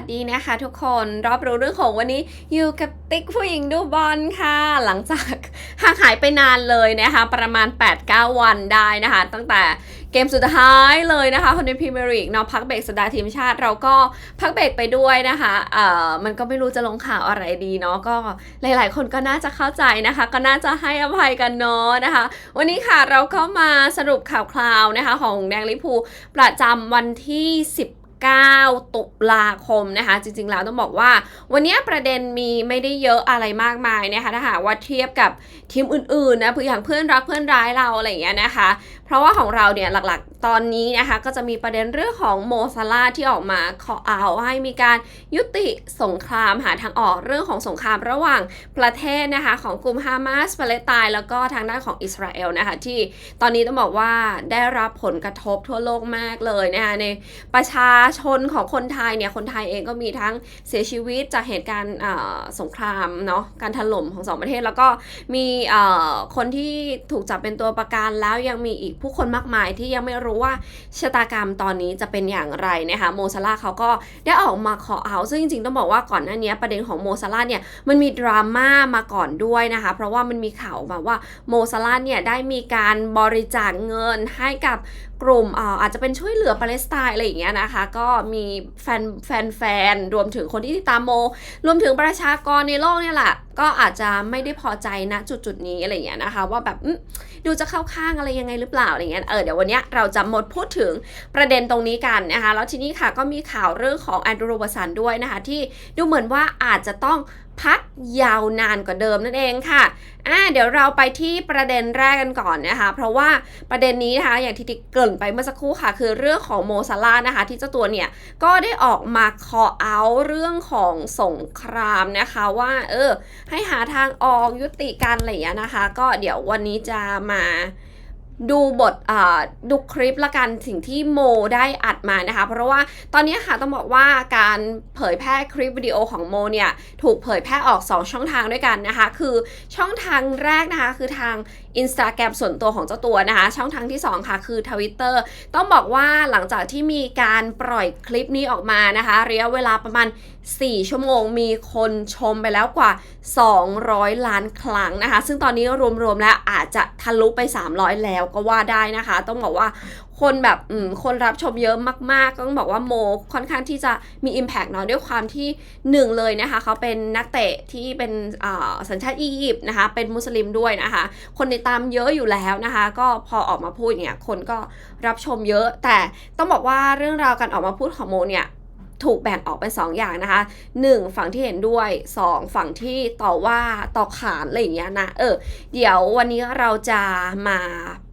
สดีนะคะทุกคนรอบรู้เรื่องของวันนี้อยู่กับติ๊กผู้หญิงดูบอลค่ะ หลังจากห่างหายไปนานเลยนะคะ ประมาณ 8-9 วันได้นะคะ ตั้งแต่เกมสุดท้ายเลยนะคะคนในพรีเมียร์ลีกเนาะพักเบรกสัปดาห์ทีมชาติเราก็พักเบรกไปด้วยนะคะเอ่อมันก็ไม่รู้จะลงข่าวอะไรดีเนาะก็หลาย ๆ คนก็น่าจะเข้าใจนะคะ ก็น่าจะให้อภัยกันเนาะนะคะ วันนี้ค่ะเราก็มาสรุปข่าวคราวนะคะ ของแดงลิพูประจำวันที่10 9 ตุลาคมนะคะ จริงๆ แล้วต้องบอกว่า วันนี้ประเด็นมีไม่ได้เยอะอะไรมากมายนะคะถ้าหากว่าเทียบกับทีมอื่นๆนะเพื่ออย่างเพื่อนรักเพื่อนร้ายเราอะไรอย่างเงี้ยนะคะ เพราะว่าของเราเนี่ยหลักๆ ตอนนี้นะคะก็จะมีประเด็นเรื่องของโมซาลาที่ออกมาขอเอาให้มีการยุติสงครามหาทางออกเรื่องของสงครามระหว่างประเทศนะคะของกลุ่มฮามาสปาเลสไตน์แล้วก็ทางด้านของอิสราเอลนะคะที่ตอนนี้ต้องบอกว่าได้รับผลกระทบทั่วโลกมากเลยนะคะในประชาชนของคนไทยเนี่ยคนไทยเองก็มีทั้งเสียชีวิตจากเหตุการณ์สงครามเนาะการถล่มของสองประเทศแล้วก็มีคนที่ถูกจับเป็นตัวประกันแล้วยังมีอีกผู้คนมากมายที่ยังไม่รู้ว่าชะตากรรมตอนนี้จะเป็นอย่างไรนะคะโมซาลาเขาก็ได้ออกมาขอเอาซึ่งจริงๆต้องบอกว่าก่อนหน้านี้ประเด็นของโมซาลาเนี่ยมันมีดราม่ามาก่อนด้วยนะคะเพราะว่ามันมีข่าวมาว่าโมซาลาเนี่ยได้มีการบริจาคเงินให้กับ กลุ่มอาจจะเป็นช่วยเหลือปาเลสไตน์อะไรอย่างเงี้ยนะคะ ก็มีแฟนแฟนแฟนรวมถึงคนที่ติดตามโม รวมถึงประชากรในโลกเนี่ยแหละก็อาจจะไม่ได้พอใจณจุดจุดนี้อะไรอย่างเงี้ยนะคะ ว่าแบบดูจะเข้าข้างอะไรยังไงหรือเปล่าอะไรเงี้ยเออเดี๋ยววันเนี้ยเราจะหมดพูดถึงประเด็นตรงนี้กันนะคะ แล้วทีนี้ค่ะก็มีข่าวเรื่องของแอนดรูโรบสันด้วยนะคะ ที่ดูเหมือนว่าอาจจะต้อง พักยาวนานกว่าเดิมนั่นเองค่ะอ่าเดี๋ยวเราไปที่ประเด็นแรกกันก่อนนะคะ เพราะว่าประเด็นนี้นะคะอย่างที่ติ๊กเกินไปเมื่อสักครู่ค่ะ คือเรื่องของโมซาลานะคะ ที่เจ้าตัวเนี่ยก็ได้ออกมาคอเอาเรื่องของสงครามนะคะว่าเออให้หาทางออกยุติการอะไรอย่างเงี้ยนะคะ ก็เดี๋ยววันนี้จะมา ดูบทดูคลิปละกันสิ่งที่โมได้อัดมานะคะ เพราะว่าตอนนี้ค่ะต้องบอกว่าการเผยแพร่คลิปวิดีโอของโมเนี่ยถูกเผยแพร่ออก 2 ช่องทางด้วยกันนะคะ คือช่องทางแรกนะคะ คือทาง Instagram ส่วนตัวของเจ้าตัวนะคะ ช่องทางที่ 2 ค่ะ คือ Twitter ต้องบอกว่าหลังจากที่มีการปล่อยคลิปนี้ออกมานะคะระยะเวลาประมาณ 4 ชั่วโมงมีคนชมไปแล้วกว่า 200 ล้านครั้งนะคะ ซึ่งตอนนี้รวมๆแล้วอาจจะทะลุไป 300 แล้วก็ว่าได้นะคะ ต้องบอกว่าคนแบบคนรับชมเยอะมากๆก็ต้องบอกว่าโมค่อนข้างที่จะมี Impact เนาะด้วยความที่หนึ่งเลยนะคะ เขาเป็นนักเตะที่เป็นอ่าสัญชาติอียิปต์นะคะ เป็นมุสลิมด้วยนะคะ คนติดตามเยอะอยู่แล้วนะคะ ก็พอออกมาพูดเนี่ยคนก็รับชมเยอะ แต่ต้องบอกว่าเรื่องราวการออกมาพูดของโมเนี่ย ถูกแบ่งออกเป็น2ออย่างนะคะ 1 ฝั่งที่เห็นด้วย 2 ฝั่งที่ต่อว่าต่อขานอะไรอย่างเงี้ยนะเออเดี๋ยววันนี้เราจะมา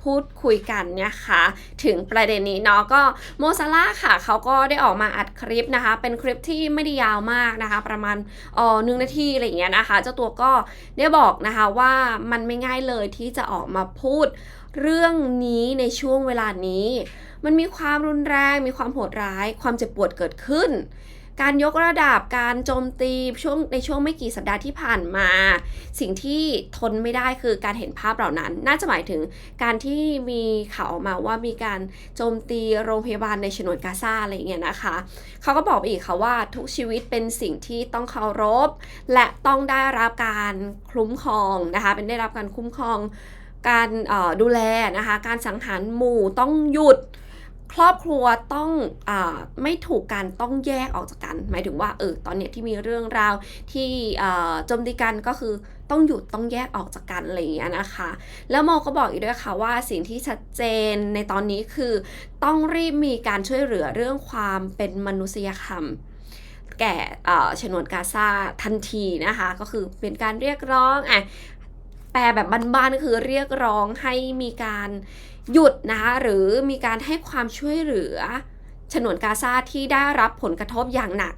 พูดคุยกันนะคะ ถึงประเด็นนี้เนาะก็โมซาล่าค่ะเขาก็ได้ออกมาอัดคลิปนะคะ เป็นคลิปที่ไม่ได้ยาวมากนะคะ ประมาณเออหนึ่งนาทีอะไรอย่างเงี้ยนะคะ เจ้าตัวก็ได้บอกนะคะว่ามันไม่ง่ายเลยที่จะออกมาพูด เรื่องนี้ในช่วงเวลานี้ มันมีความรุนแรง มีความโหดร้าย ความเจ็บปวดเกิดขึ้น การยกระดับการโจมตีช่วงในช่วงไม่กี่สัปดาห์ที่ผ่านมา สิ่งที่ทนไม่ได้คือการเห็นภาพเหล่านั้น น่าจะหมายถึงการที่มีข่าวออกมาว่ามีการโจมตีโรงพยาบาลในฉนวนกาซาอะไรอย่างเงี้ยนะคะเขาก็บอกอีกค่ะว่าทุกชีวิตเป็นสิ่งที่ต้องเคารพ และต้องได้รับการคุ้มครองนะคะเป็นได้รับการคุ้มครอง การดูแลนะคะ การสังหารหมู่ต้องหยุด ครอบครัวต้องอไม่ถูกกันต้องแยกออกจากกัน หมายถึงว่าเออตอนเนี้ยที่มีเรื่องราวที่โจมตีกันก็คือต้องหยุดต้องแยกออกจากกันอะไรอย่างเงี้ยนะคะ แล้วโมก็บอกอีกด้วยค่ะว่าสิ่งที่ชัดเจนในตอนนี้คือ ต้องรีบมีการช่วยเหลือเรื่องความเป็นมนุษยธรรมแก่เอ่อฉนวนกาซาทันทีนะคะ ก็คือเป็นการเรียกร้องอะ ลแบบบ้านๆก็คือเรียกร้องให้มีการหยุดนะคะหรือมีการให้ความช่วยเหลือฉนวนกาซาที่ได้รับผลกระทบอย่างหนัก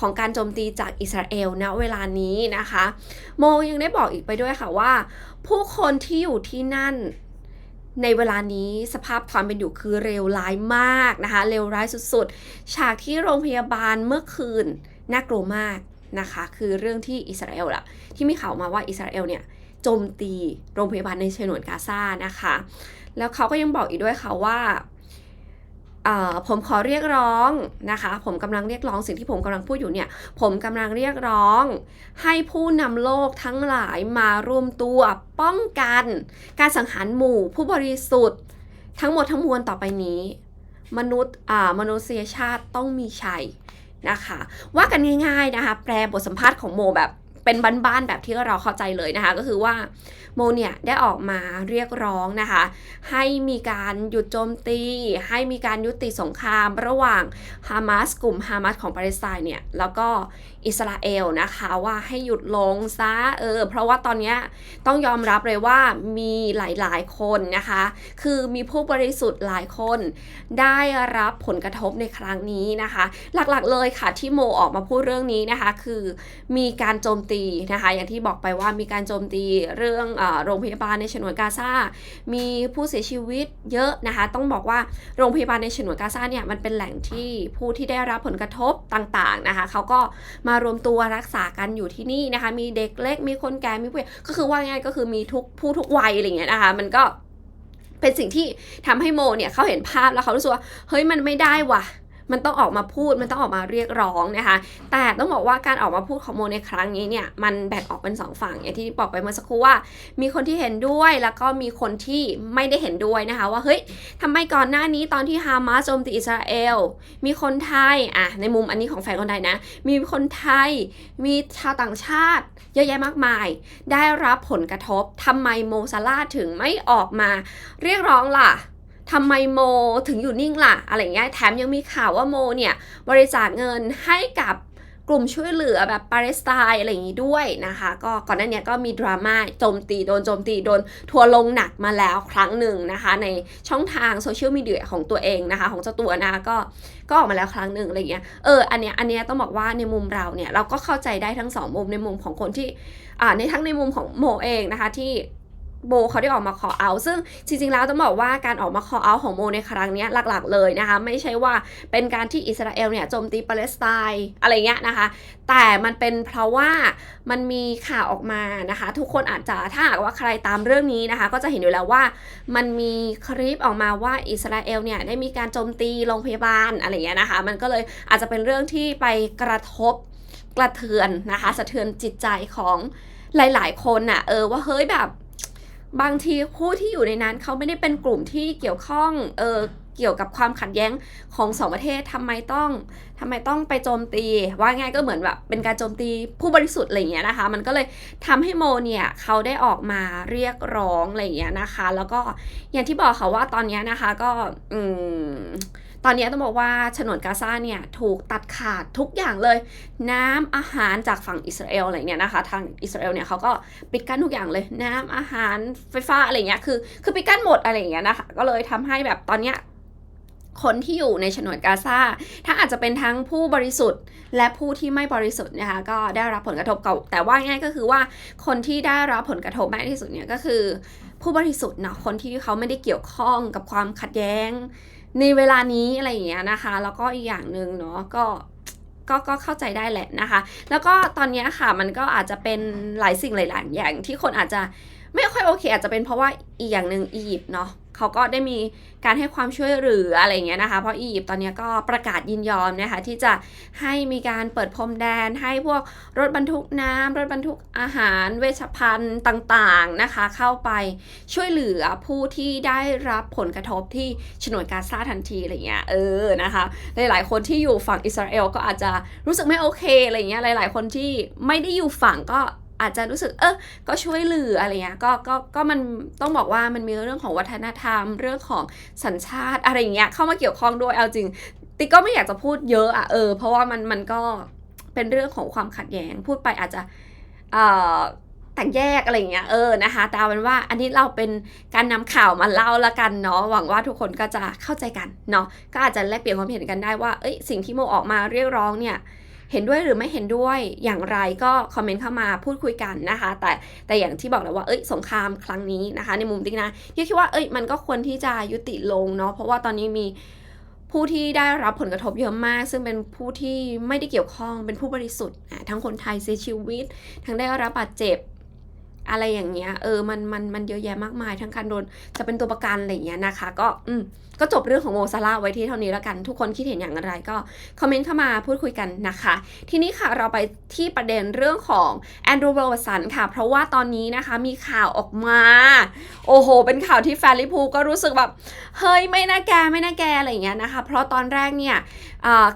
ของการโจมตีจากอิสราเอลณเวลานี้นะคะ โมยังได้บอกอีกไปด้วยค่ะว่า ผู้คนที่อยู่ที่นั่นในเวลานี้สภาพความเป็นอยู่คือเลวร้ายมากนะคะเลวร้ายสุดๆ ฉากที่โรงพยาบาลเมื่อคืนน่ากลัวมากนะคะ คือเรื่องที่อิสราเอลล่ะที่มีข่าวมาว่าอิสราเอลเนี่ย โจมตีโรงพยาบาลในฉนวนกาซานะคะ แล้วเขาก็ยังบอกอีกด้วยค่ะว่าผมขอเรียกร้องนะคะ ผมกำลังเรียกร้องสิ่งที่ผมกำลังพูดอยู่เนี่ย ผมกำลังเรียกร้อง ให้ผู้นำโลกทั้งหลายมารวมตัวป้องกัน การสังหารหมู่ผู้บริสุทธิ์ ทั้งหมดทั้งมวลต่อไปนี้ มนุษย์มนุษยชาติต้องมีชัยนะคะ ว่ากันง่ายๆนะคะ แปลบทสัมภาษณ์ของโมแบบ เป็นบ้านๆแบบที่เราเข้าใจเลยนะคะ ก็คือว่า โมเนี่ยได้ออกมาเรียกร้องนะคะ ให้มีการหยุดโจมตี ให้มีการยุติสงครามระหว่างฮามาสกลุ่มฮามาสของปาเลสไตน์เนี่ย แล้วก็อิสราเอลนะคะว่าให้หยุดลงซะเออเพราะว่าตอนนี้ต้องยอมรับเลยว่ามีหลายๆคนนะคะ คือมีผู้บริสุทธิ์หลายคนได้รับผลกระทบในครั้งนี้นะคะ หลักๆเลยค่ะที่โมออกมาพูดเรื่องนี้นะคะ คือมีการโจมตีนะคะ อย่างที่บอกไปว่ามีการโจมตีเรื่องอโรงพยาบาลในฉนวนกาซา มีผู้เสียชีวิตเยอะนะคะ ต้องบอกว่าโรงพยาบาลในฉนวนกาซาเนี่ยมันเป็นแหล่งที่ผู้ที่ได้รับผลกระทบต่างๆนะคะเขาก็มารวมตัวรักษากันอยู่ที่นี่นะคะ มีเด็กเล็ก มีคนแก่ มีผู้ใหญ่ก็คือว่าง่ายก็คือมีทุกผู้ทุกวัยอะไรอย่างเงี้ยนะคะ มันก็เป็นสิ่งที่ทำให้โมเนี่ยเขาเห็นภาพแล้วเขารู้สึกว่าเฮ้ยมันไม่ได้ว่ะ มันต้องออกมาพูดมันต้องออกมาเรียกร้องนะคะ แต่ต้องบอกว่าการออกมาพูดของโมในครั้งนี้เนี่ยมันแบ่งออกเป็นสองฝั่งอย่างที่บอกไปเมื่อสักครู่ว่า มีคนที่เห็นด้วยแล้วก็มีคนที่ไม่ได้เห็นด้วยนะคะ ว่าเฮ้ยทำไมก่อนหน้านี้ตอนที่ฮามาสโจมตีอิสราเอลมีคนไทยอะในมุมอันนี้ของแฟนคนไทยนะ มีคนไทยมีชาวต่างชาติ เยอะแยะมากมาย ได้รับผลกระทบทำไมโมซาลาถึงไม่ออกมา เรียกร้องล่ะ ทำไมโมถึงอยู่นิ่งล่ะ อะไรเงี้ยแถมยังมีข่าวว่าโมเนี่ยบริจาคเงินให้กับกลุ่มช่วยเหลือแบบปาเลสไตน์อะไรอย่างนี้ด้วยนะคะ ก็ก่อนหน้านี้ก็มีดราม่าโจมตีโดนโจมตีโดนทัวร์ลงหนักมาแล้วครั้งหนึ่งนะคะ ในช่องทางโซเชียลมีเดียของตัวเองนะคะ ของเจ้าตัวนะคะก็ก็ออกมาแล้วครั้งหนึ่งอะไรอย่างเงี้ยเอออันเนี้ยอันเนี้ยต้องบอกว่าในมุมเราเนี่ยเราก็เข้าใจได้ทั้งสองมุมในมุมของคนที่อ่าในทั้งในมุมของโมเองนะคะที่ โบเขาได้ออกมาขอเอา ซึ่งจริงๆ แล้วต้องบอกว่าการออกมาขอเอาของโมในครั้งนี้หลักๆ เลยนะคะ ไม่ใช่ว่าเป็นการที่อิสราเอลเนี่ยโจมตีปาเลสไตน์อะไรเงี้ยนะคะ แต่มันเป็นเพราะว่ามันมีข่าวออกมานะคะ ทุกคนอาจจะถ้าหากว่าใครตามเรื่องนี้นะคะ ก็จะเห็นอยู่แล้วว่ามันมีคลิปออกมาว่าอิสราเอลเนี่ยได้มีการโจมตีโรงพยาบาลอะไรเงี้ยนะคะ มันก็เลยอาจจะเป็นเรื่องที่ไปกระทบกระเทือนนะคะ สะเทือนจิตใจของหลาย ๆ คนน่ะเออว่าเฮ้ยแบบ บางทีผู้ที่อยู่ในนั้นเขาไม่ได้เป็นกลุ่มที่เกี่ยวข้องเออเกี่ยวกับความขัดแย้งของสองประเทศทำไมต้องทำไมต้องไปโจมตี ว่าง่ายก็เหมือนแบบเป็นการโจมตีผู้บริสุทธิ์อะไรอย่างเงี้ยนะคะ มันก็เลยทำให้โมเนี่ยเขาได้ออกมาเรียกร้องอะไรอย่างเงี้ยนะคะ แล้วก็อย่างที่บอกค่ะว่าตอนนี้นะคะก็อืม ตอนนี้ต้องบอกว่าฉนวนกาซาเนี่ยถูกตัดขาดทุกอย่างเลย น้ำอาหารจากฝั่งอิสราเอลอะไรเนี่ยนะคะ ทางอิสราเอลเนี่ยเขาก็ปิดกั้นทุกอย่างเลย น้ำอาหารไฟฟ้าอะไรเงี้ยคือคือปิดกั้นหมดอะไรอย่างเงี้ยนะคะก็เลยทำให้แบบตอนเนี้ยคนที่อยู่ในฉนวนกาซาถ้าอาจจะเป็นทั้งผู้บริสุทธิ์ และผู้ที่ไม่บริสุทธิ์นะคะก็ได้รับผลกระทบเก่าแต่ว่าง่ายก็คือว่าคนที่ได้รับผลกระทบมากที่สุดเนี่ยก็คือ ผู้บริสุทธิ์เนาะคนที่เขาไม่ได้เกี่ยวข้องกับความขัดแย้ง ในเวลานี้อะไรอย่างเงี้ยนะคะ แล้วก็อีกอย่างหนึ่งเนาะก็ก็ก็เข้าใจได้แหละนะคะ แล้วก็ตอนเนี้ยค่ะมันก็อาจจะเป็นหลายสิ่งหลายๆอย่างที่คนอาจจะไม่ค่อยโอเค อาจจะเป็นเพราะว่าอีกอย่างหนึ่งอียิปต์เนาะ เขาก็ได้มีการให้ความช่วยเหลืออะไรเงี้ยนะคะ เพราะอียิปต์ตอนนี้ก็ประกาศยินยอมนะคะที่จะให้มีการเปิดพรมแดน ให้พวกรถบรรทุกน้ำรถบรรทุกอาหาร เวชภัณฑ์ต่างๆนะคะ เข้าไปช่วยเหลือผู้ที่ได้รับผลกระทบที่ฉนวนกาซาทันทีอะไรเงี้ยเออนะคะหลายๆคนที่อยู่ฝั่งอิสราเอลก็อาจจะรู้สึกไม่โอเคอะไรเงี้ยหลาย ๆ คนที่ไม่ได้อยู่ฝั่งก็ อาจจะรู้สึกเออก็ช่วยเหลืออะไรเงี้ยก็ก็ก็มันต้องบอกว่ามันมีเรื่องของวัฒนธรรม เรื่องของสัญชาติอะไรเงี้ยเข้ามาเกี่ยวข้องด้วยเอาจริง ติ๊กก็ไม่อยากจะพูดเยอะอะเออเพราะว่ามันมันก็เป็นเรื่องของความขัดแย้งพูดไปอาจจะเอ่อแตกแยกอะไรเงี้ยเออนะคะแต่เอาเป็นว่าอันนี้เราเป็นการนำข่าวมาเล่าละกันเนาะหวังว่าทุกคนก็จะเข้าใจกันเนาะก็อาจจะแลกเปลี่ยนความเห็นกันได้ว่าเอ้ยสิ่งที่โมออกมาเรียกร้องเนี่ย เห็นด้วยหรือไม่เห็นด้วยอย่างไรก็คอมเมนต์เข้ามาพูดคุยกันนะคะ แต่แต่อย่างที่บอกแล้วว่าเอ้ยสงครามครั้งนี้นะคะ ในมุมติ๊กนะที่คิดว่าเอ้ยมันก็ควรที่จะยุติลงเนาะเพราะว่าตอนนี้มีผู้ที่ได้รับผลกระทบเยอะมาก ซึ่งเป็นผู้ที่ไม่ได้เกี่ยวข้องเป็นผู้บริสุทธิ์ทั้งคนไทยเสียชีวิต ทั้งได้รับบาดเจ็บ อะไรอย่างเงี้ยเออมันมันมันเยอะแยะมากมาย ทั้งการโดนจะเป็นตัวประกันอะไรอย่างเงี้ยนะคะ ก็อืมก็จบเรื่องของโมซาร่าไว้ที่เท่านี้แล้วกันทุกคนคิดเห็นอย่างไรก็คอมเมนต์เข้ามาพูดคุยกันนะคะ ทีนี้ค่ะเราไปที่ประเด็นเรื่องของแอนดรูว์โรบสันค่ะ เพราะว่าตอนนี้นะคะมีข่าวออกมา โอ้โห เป็นข่าวที่แฟนลิพูก็รู้สึกแบบ เฮ้ยไม่น่าแกไม่น่าแกอะไรอย่างเงี้ยนะคะ เพราะตอนแรกเนี่ย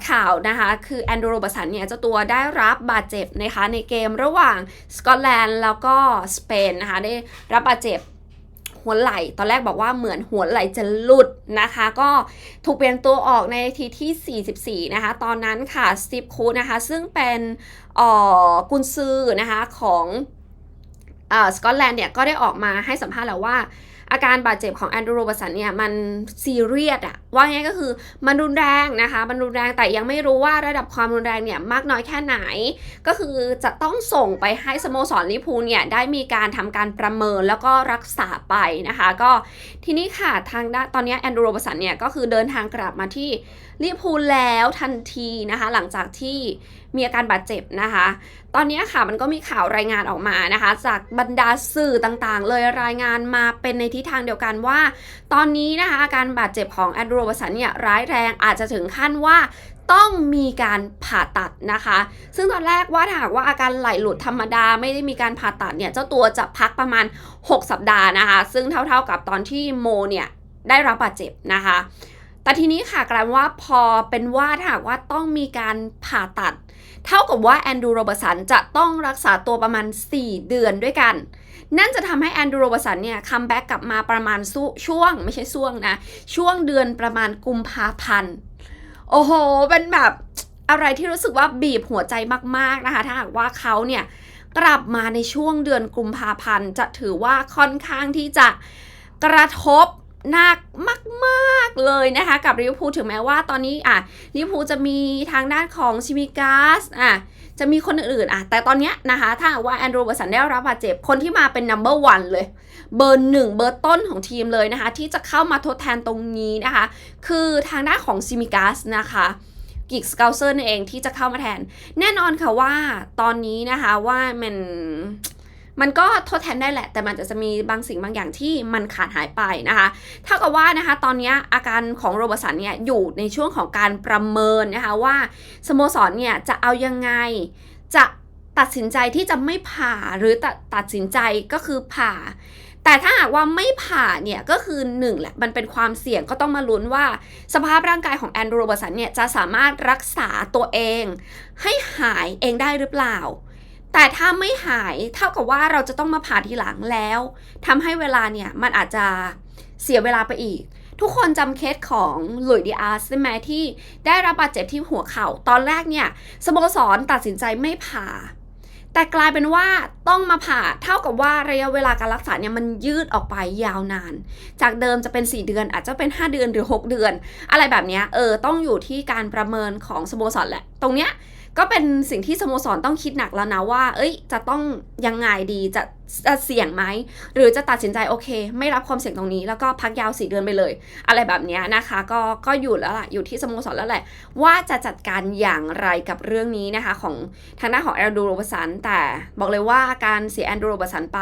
ข่าวนะคะคือแอนดรูว์โรบสันเนี่ยเจ้าตัวได้รับบาดเจ็บนะคะในเกมระหว่างสกอตแลนด์แล้วก็สเปนนะคะได้รับบาดเจ็บหัวไหล่ตอนแรกบอกว่าเหมือนหัวไหล่จะหลุดนะคะ ก็ถูกเปลี่ยนตัวออกในทีที่ 44 นะคะ ตอนนั้นค่ะสตีฟคูนะคะ ซึ่งเป็นกุนซือนะคะของสกอตแลนด์เนี่ยก็ได้ออกมาให้สัมภาษณ์แล้วว่า อาการบาดเจ็บของแอนดรูโรบัสันเนี่ยมันซีเรียสอะว่าไงก็คือมันรุนแรงนะคะมันรุนแรงแต่ยังไม่รู้ว่าระดับความรุนแรงเนี่ยมากน้อยแค่ไหน ก็คือจะต้องส่งไปให้สโมสรลิพูเนี่ยได้มีการทำการประเมินแล้วก็รักษาไปนะคะ ก็ทีนี้ค่ะทางด้านตอนนี้แอนดรูโรบัสันเนี่ยก็คือเดินทางกลับมาที่ ลิเวอร์พูลแล้วทันทีนะคะ หลังจากที่มีอาการบาดเจ็บนะคะ ตอนนี้ค่ะมันก็มีข่าวรายงานออกมานะคะ จากบรรดาสื่อต่างๆ เลยรายงานมาเป็นในทิศทางเดียวกันว่า ตอนนี้นะคะอาการบาดเจ็บของแอนดรูวสันเนี่ยร้ายแรงอาจจะถึงขั้นว่าต้องมีการผ่าตัดนะคะ ซึ่งตอนแรกว่าถ้าหากว่าอาการไหลหลุดธรรมดาไม่ได้มีการผ่าตัดเนี่ย เจ้าตัวจะพักประมาณ 6 สัปดาห์นะคะ ซึ่งเท่าๆกับตอนที่โมเนี่ยได้รับบาดเจ็บนะคะ แต่ทีนี้ค่ะกลายเป็นว่าพอเป็นว่าถ้าหากว่าต้องมีการผ่าตัด เท่ากับว่าแอนดูโรบสันจะต้องรักษาตัวประมาณ 4 เดือนด้วยกัน นั่นจะทำให้แอนดูโรบสันเนี่ยคัมแบ็กกลับมาประมาณช่วง ไม่ใช่ช่วงนะ ช่วงเดือนประมาณกุมภาพันธ์ โอ้โห เป็นแบบอะไรที่รู้สึกว่าบีบหัวใจมาก ๆ นะคะ ถ้าหากว่าเขาเนี่ยกลับมาในช่วงเดือนกุมภาพันธ์ จะถือว่าค่อนข้างที่จะกระทบ หนักมากๆเลยนะคะ กับลิเวอร์พูลถึงแม้ว่าตอนนี้อะลิเวอร์พูลจะมีทางด้านของชิมิกาสอะจะมีคนอื่นๆอะแต่ตอนเนี้ยนะคะ ถ้าว่าแอนดรูเบอร์สันได้รับบาดเจ็บ คนที่มาเป็น number one เลย เบอร์หนึ่งเบอร์ต้นของทีมเลยนะคะ ที่จะเข้ามาทดแทนตรงนี้นะคะ คือทางด้านของซิมิกาสนะคะกิกสเกลเซอร์นั่นเองที่จะเข้ามาแทน แน่นอนค่ะว่าตอนนี้นะคะว่ามัน มันก็ทดแทนได้แหละ แต่มันจะมีบางสิ่งบางอย่างที่มันขาดหายไปนะคะเท่ากับว่านะคะตอนนี้อาการของโรเบร์สันเนี่ยอยู่ในช่วงของการประเมินนะคะว่าสโมสรเนี่ยจะเอายังไงจะตัดสินใจที่จะไม่ผ่าหรือตัดตัดสินใจก็คือผ่า แต่ถ้าหากว่าไม่ผ่าเนี่ยก็คือหนึ่งแหละมันเป็นความเสี่ยงก็ต้องมาลุ้นว่า สภาพร่างกายของแอนดรูโรเบร์สันเนี่ยจะสามารถรักษาตัวเอง ให้หายเองได้หรือเปล่า แต่ถ้าไม่หายเท่ากับว่าเราจะต้องมาผ่าทีหลังแล้วทำให้เวลาเนี่ยมันอาจจะเสียเวลาไปอีก ทุกคนจำเคสของหลุยดีอาร์สใช่ไหมที่ได้รับบาดเจ็บที่หัวเข่า ตอนแรกเนี่ยสโมสรตัดสินใจไม่ผ่า แต่กลายเป็นว่าต้องมาผ่าเท่ากับว่าระยะเวลาการรักษาเนี่ยมันยืดออกไปยาวนาน จากเดิมจะเป็น 4 เดือน อาจจะเป็น 5 เดือนหรือ 6 เดือน อะไรแบบนี้เออต้องอยู่ที่การประเมินของสโมสรแหละ ตรงเนี้ย ก็เป็นสิ่งที่สโมสรต้องคิดหนักแล้วนะว่า เอ้ย จะต้องยังไงดีจะจะเสี่ยงไหม หรือจะตัดสินใจโอเค ไม่รับความเสี่ยงตรงนี้ แล้วก็พักยาวสี่เดือนไปเลย อะไรแบบนี้นะคะ ก็ก็อยู่แล้วล่ะ อยู่ที่สโมสรแล้วแหละ ว่าจะจัดการอย่างไรกับเรื่องนี้นะคะ ของทางด้านของแอนดูโรบสันแต่บอกเลยว่าการเสียแอนดูโรบสันไป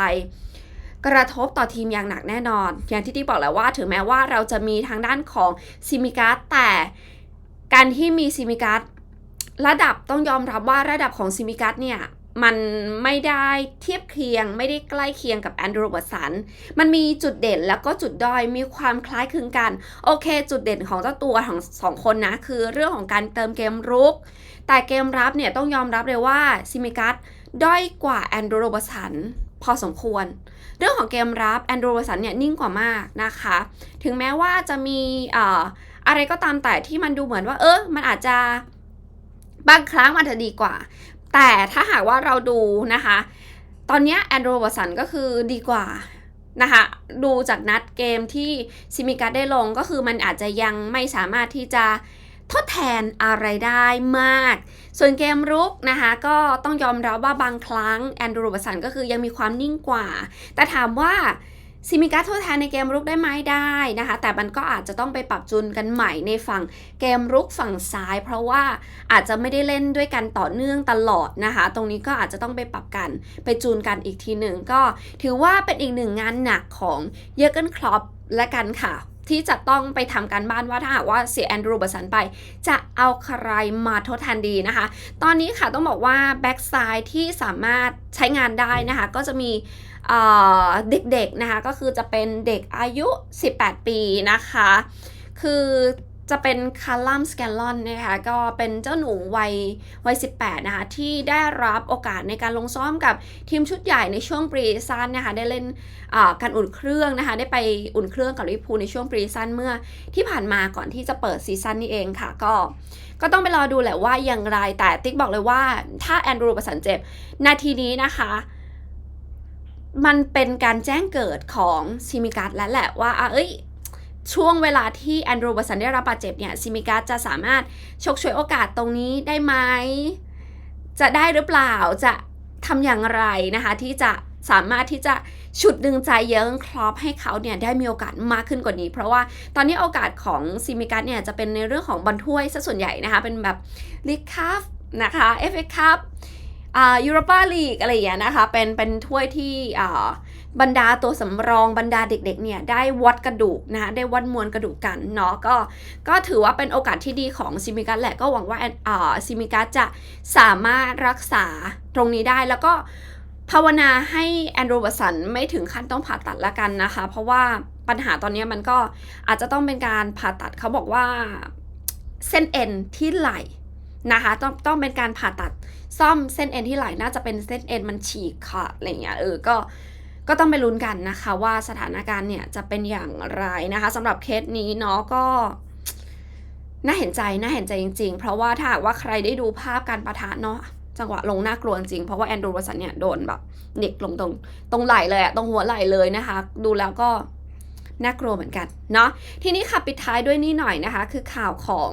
กระทบต่อทีมอย่างหนักแน่นอน อย่างที่ที่บอกแล้วว่าถึงแม้ว่าเราจะมีทางด้านของซิมิการ์แต่การที่มีซิมิการ์ ระดับต้องยอมรับว่าระดับของซิมิกัสเนี่ยมันไม่ได้เทียบเคียง ไม่ได้ใกล้เคียงกับแอนดรูบัสัน มันมีจุดเด่นแล้วก็จุดด้อยมีความคล้ายคลึงกัน โอเค จุดเด่นของเจ้าตัวของสองคนนะ คือเรื่องของการเติมเกมรุก แต่เกมรับเนี่ยต้องยอมรับเลยว่าซิมิกัสด้อยกว่าแอนดรูบัสันพอสมควร เรื่องของเกมรับแอนดรูบัสันเนี่ยนิ่งกว่ามากนะคะ ถึงแม้ว่าจะมีออะไรก็ตามแต่ที่มันดูเหมือนว่า เออมันอาจจะ บางครั้งมันจะดีกว่า แต่ถ้าหากว่าเราดูนะคะ ตอนนี้แอนโดรบสันก็คือดีกว่านะคะดูจากนัดเกมที่ซิมิกัสได้ลงก็คือมันอาจจะยังไม่สามารถที่จะทดแทนอะไรได้มาก ส่วนเกมรุกนะคะก็ต้องยอมรับว่าบางครั้งแอนดรูบัสันก็คือยังมีความนิ่งกว่า แต่ถามว่า ซิมิกาทดแทนในเกมรุกได้ไหมได้นะคะ แต่มันก็อาจจะต้องไปปรับจูนกันใหม่ในฝั่งเกมรุกฝั่งซ้าย เพราะว่าอาจจะไม่ได้เล่นด้วยกันต่อเนื่องตลอดนะคะ ตรงนี้ก็อาจจะต้องไปปรับกันไปจูนกันอีกทีหนึ่งก็ถือว่าเป็นอีกหนึ่งงานหนักของเยอร์เกนคลอปและกันค่ะที่จะต้องไปทำการบ้านว่าถ้าหากว่าเสียแอนดรูบัสันไป จะเอาใครมาทดแทนดีนะคะ ตอนนี้ค่ะต้องบอกว่าแบ็กซ้ายที่สามารถใช้งานได้นะคะ ก็จะมี เด็กๆนะคะก็คือจะเป็นเด็กอายุ 18 ปีนะคะ คือจะเป็นคาลัมสแกลลอนนะคะก็เป็นเจ้าหนูวัยวัย 18 นะคะ ที่ได้รับโอกาสในการลงซ้อมกับทีมชุดใหญ่ในช่วงปรีซันนะคะ ได้เล่นการอุ่นเครื่องนะคะ ได้ไปอุ่นเครื่องกับลิเวอร์พูลในช่วงปรีซันเมื่อที่ผ่านมาก่อนที่จะเปิดซีซั่นนี้เองค่ะ ก็ก็ต้องไปรอดูแหละว่าอย่างไรแต่ติ๊กบอกเลยว่าถ้าแอนดรูประสันเจ็บ นาทีนี้นะคะ มันเป็นการแจ้งเกิดของซิมิกัสแล้วแหละว่าเอ้ยช่วงเวลาที่แอนดรูบัสันได้รับบาดเจ็บเนี่ยซิมิกัสจะสามารถชกช่วยโอกาสตรงนี้ได้ไหม จะได้หรือเปล่าจะทำอย่างไรนะคะ ที่จะสามารถที่จะฉุดดึงใจเยิงครอปให้เขาเนี่ยได้มีโอกาสมากขึ้นกว่านี้ เพราะว่าตอนนี้โอกาสของซิมิกัสเนี่ยจะเป็นในเรื่องของบอลถ้วยซะส่วนใหญ่นะคะ เป็นแบบลีกคัพนะคะเอฟเอคัพ ยูโรปาลีกอะไรอย่างเงี้นะคะ เป็นเป็นถ้วยที่บรรดาตัวสำรองบรรดาเด็กๆเนี่ยได้วัดกระดูกนะคะได้วัดมวลกระดูกกันเนาะก็ก็ถือว่าเป็นโอกาสที่ดีของซิมิกัสแหละก็หวังว่าอ่าซิมิกัสจะสามารถรักษาตรงนี้ได้แล้วก็ภาวนาให้แอนโดรวสันไม่ถึงขั้นต้องผ่าตัดละกันนะคะ เพราะว่าปัญหาตอนนี้มันก็อาจจะต้องเป็นการผ่าตัดเขาบอกว่าเส้นเอ็นที่ไหล นะคะต้องต้องเป็นการผ่าตัดซ่อมเส้นเอ็นที่ไหล่น่าจะเป็นเส้นเอ็นมันฉีกค่ะอะไรเงี้ยเออก็ก็ต้องไปลุ้นกันนะคะ ว่าสถานการณ์เนี่ยจะเป็นอย่างไรนะคะสำหรับเคสนี้เนาะก็น่าเห็นใจน่าเห็นใจจริง ๆ เพราะว่าถ้าว่าใครได้ดูภาพการประทะเนาะจังหวะลงน่ากลัวจริงเพราะว่าแอนดรูวัสันเนี่ยโดนแบบเด็กลงตรงตรงไหลเลยอะตรงหัวไหลเลยนะคะ ดูแล้วก็น่ากลัวเหมือนกันเนาะทีนี้ค่ะปิดท้ายด้วยนี่หน่อยนะคะ คือข่าวของ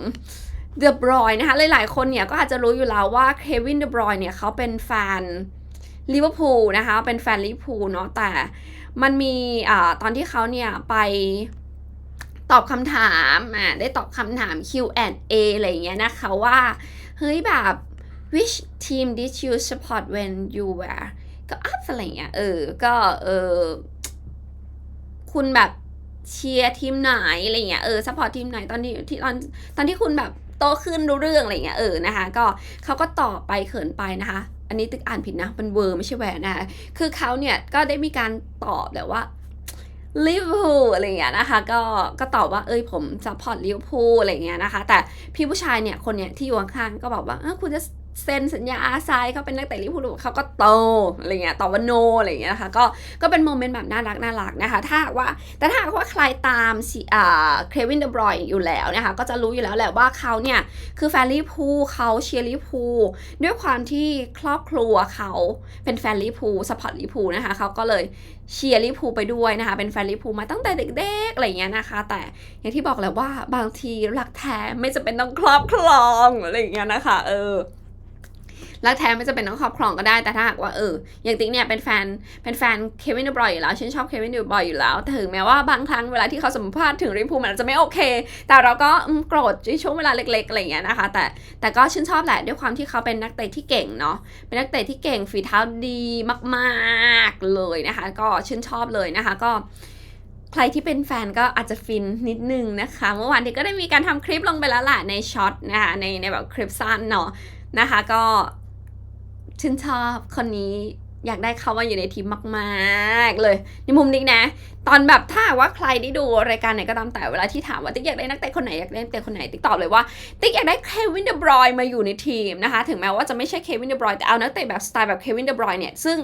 เดบรอยนะคะ หลายๆ คนเนี่ยก็อาจจะรู้อยู่แล้วว่าเควินเดบรอยเนี่ยเขาเป็นแฟนลิเวอร์พูลนะคะ เป็นแฟนลิเวอร์พูลเนาะแต่มันมีอ่าตอนที่เขาเนี่ยไปตอบคำถามอ่าได้ตอบคำถาม Q&A อะไรอย่างเงี้ยนะคะว่า เฮ้ยแบบ which team did you support when you were ก็อัพอะไรเงี้ยเออ ก็เออคุณแบบเชียร์ทีมไหนอะไรเงี้ยเออซัพพอร์ตทีมไหนตอนที่ที่ตอนตอนที่คุณแบบ ตขึ้นรู้เรื่องอะไรเงี้ยเออนะคะก็เขาก็ตอบไปเขินไปนะคะ อันนี้ตึกอ่านผิดนะเป็นเวอร์ไม่ใช่แหวนนะคะคือเขาเนี่ยก็ได้มีการตอบแบบว่าลิเวอร์พูลอะไรเงี้ยนะคะก็ก็ตอบว่าเอ้ยผมซัพพอร์ตลิเวอร์พูลอะไรเงี้ยนะคะ แต่พี่ผู้ชายเนี่ยคนเนี่ยที่อยู่ข้างๆก็บอกว่าเออคุณจะ เซ็นสัญญาอาไซเขาเป็นนักเตะลิเวอร์พูลเขาก็โตอะไรเงี้ยตอว่าโนอะไรเงี้ยนะคะก็ก็เป็นโมเมนต์แบบน่ารักน่ารักนะคะ ถ้าว่าแต่ถ้าว่าใครตามอ่าเควินเดบรอยอยู่แล้วนะคะก็จะรู้อยู่แล้วแหละว่าเขาเนี่ย คือแฟนลิเวอร์พูเขาเชียร์ลิเวอร์พูด้วยความที่ครอบครัวเขาเป็นแฟนลิเวอร์พูสปอร์ตลิเวอร์พูนะคะเขาก็เลยเชียร์ลิเวอร์พูไปด้วยนะคะเป็นแฟนลิเวอร์พูมาตั้งแต่เด็กๆอะไรเงี้ยนะคะ แต่อย่างที่บอกแหล้วว่าบางทีรักแท้ไม่จำเป็นต้องครอบครองอะไรเงี้ยนะคะ เออ รักแท้ไม่จำเป็นต้องครอบครองก็ได้แต่ถ้าหากว่าเอออย่างติ๊กเนี่ยเป็นแฟนเป็นแฟนเควินเดบอยอยู่แล้วฉันชอบเควินเดบอยอยู่แล้วถึงแม้ว่าบางครั้งเวลาที่เขาสัมภาษณ์ถึงริพูมันอาจจะไม่โอเค แต่เราก็โกรธในช่วงเวลาเล็กๆอะไรอย่างเงี้ยนะคะ แต่แต่ก็ชื่นชอบแหละด้วยความที่เขาเป็นนักเตะที่เก่งเนาะเป็นนักเตะที่เก่งฝีเท้าดีมากๆเลยนะคะ ก็ชื่นชอบเลยนะคะก็ใครที่เป็นแฟนก็อาจจะฟินนิดนึงนะคะ เมื่อวานนี้ก็ได้มีการทำคลิปลงไปแล้วล่ะในช็อตนะคะในในแบบคลิปสั้นเนาะ นะคะก็ชื่นชอบคนนี้อยากได้เขามาอยู่ในทีมมากๆ เลยในมุมนี้นะ ตอนแบบถ้าว่าใครได้ดูรายการไหนก็ตามแต่เวลาที่ถามว่าติ๊กอยากได้นักเตะคนไหนอยากได้นักเตะคนไหนติ๊กตอบเลยว่าติ๊กอยากได้เควินเดบรอยมาอยู่ในทีมนะคะ ถึงแม้ว่าจะไม่ใช่เควินเดบรอยแต่เอานักเตะแบบสไตล์แบบเควินเดบรอยเนี่ยซึ่ง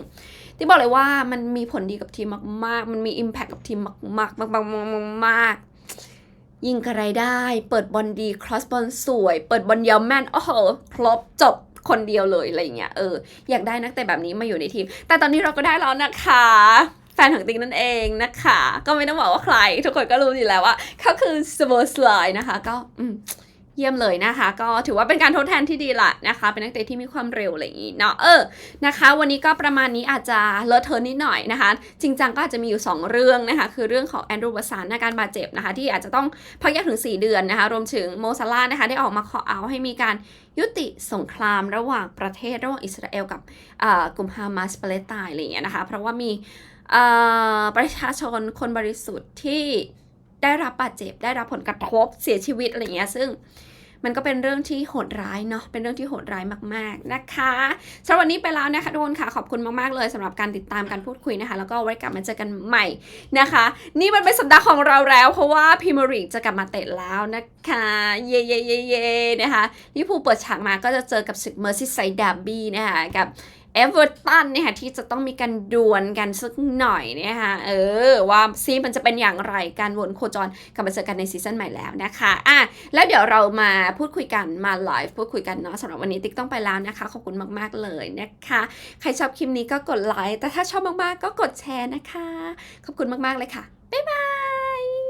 ติ๊กบอกเลยว่ามันมีผลดีกับทีมมากๆ มันมีอิมแพคกับทีมมากๆมากๆมากๆ ยิงกระไรได้ เปิดบอลดี ครอสบอลสวย เปิดบอลยาวแม่น โอ้โห ครบจบคนเดียวเลยอะไรอย่างเงี้ย เออ อยากได้นักเตะแบบนี้มาอยู่ในทีม แต่ตอนนี้เราก็ได้แล้วนะคะ แฟนของติ๊กนั่นเองนะคะ ก็ไม่ต้องบอกว่าใคร ทุกคนก็รู้อยู่แล้วว่าเขาคือสเวอร์สไลน์นะคะ ก็อืม เยี่ยมเลยนะคะ ก็ถือว่าเป็นการทดแทนที่ดีละนะคะ เป็นนักเตะที่มีความเร็วอะไรอย่างนี้เนาะเออนะคะ วันนี้ก็ประมาณนี้อาจจะเลอะเทอะนิดหน่อยนะคะ จริงจังก็อาจจะมีอยู่ 2 เรื่องนะคะ คือเรื่องของแอนดรูว์วัสานอาการบาดเจ็บนะคะ ที่อาจจะต้องพักยาวถึง 4 เดือนนะคะ รวมถึงโมซาลานะคะ ได้ออกมาขอเอาให้มีการยุติสงครามระหว่างประเทศระหว่างอิสราเอลกับกลุ่มฮามาสปาเลสไตน์อะไรอย่างเงี้ยนะคะ เพราะว่ามีประชาชนคนบริสุทธิ์ที่ได้รับบาดเจ็บได้รับผลกระทบเสียชีวิตอะไรอย่างเงี้ยซึ่ง มันก็เป็นเรื่องที่โหดร้ายเนาะเป็นเรื่องที่โหดร้ายมากๆนะคะสำหรับวันนี้ไปแล้วนะคะทุกคนค่ะขอบคุณมากๆเลยสำหรับการติดตามการพูดคุยนะคะ แล้วก็ไว้กลับมาเจอกันใหม่นะคะ นี่มันเป็นสัปดาห์ของเราแล้ว เพราะว่าพิมริกจะกลับมาเตะแล้วนะคะเย่เย่เย่เย่นะคะลิเวอร์พูลเปิดฉากมาก็จะเจอกับศึกเมอร์ซิไซด์ดาร์บี้นะคะกับ เวอร์ตันเนี่ยค่ะที่จะต้องมีการดวลกันสักหน่อยนะคะเออ ว่าซีมันจะเป็นอย่างไรการวนโคจรกลับมาเจอกันในซีซั่นใหม่แล้วนะคะอะแล้วเดี๋ยวเรามาพูดคุยกันมาไลฟ์พูดคุยกันเนาะสำหรับวันนี้ติ๊กต้องไปแล้วนะคะ ขอบคุณมาก ๆ เลยนะคะ ใครชอบคลิปนี้ก็กดไลค์แต่ถ้าชอบมาก ๆ ก็กดแชร์นะคะ ขอบคุณมาก ๆ เลยค่ะ บ๊ายบาย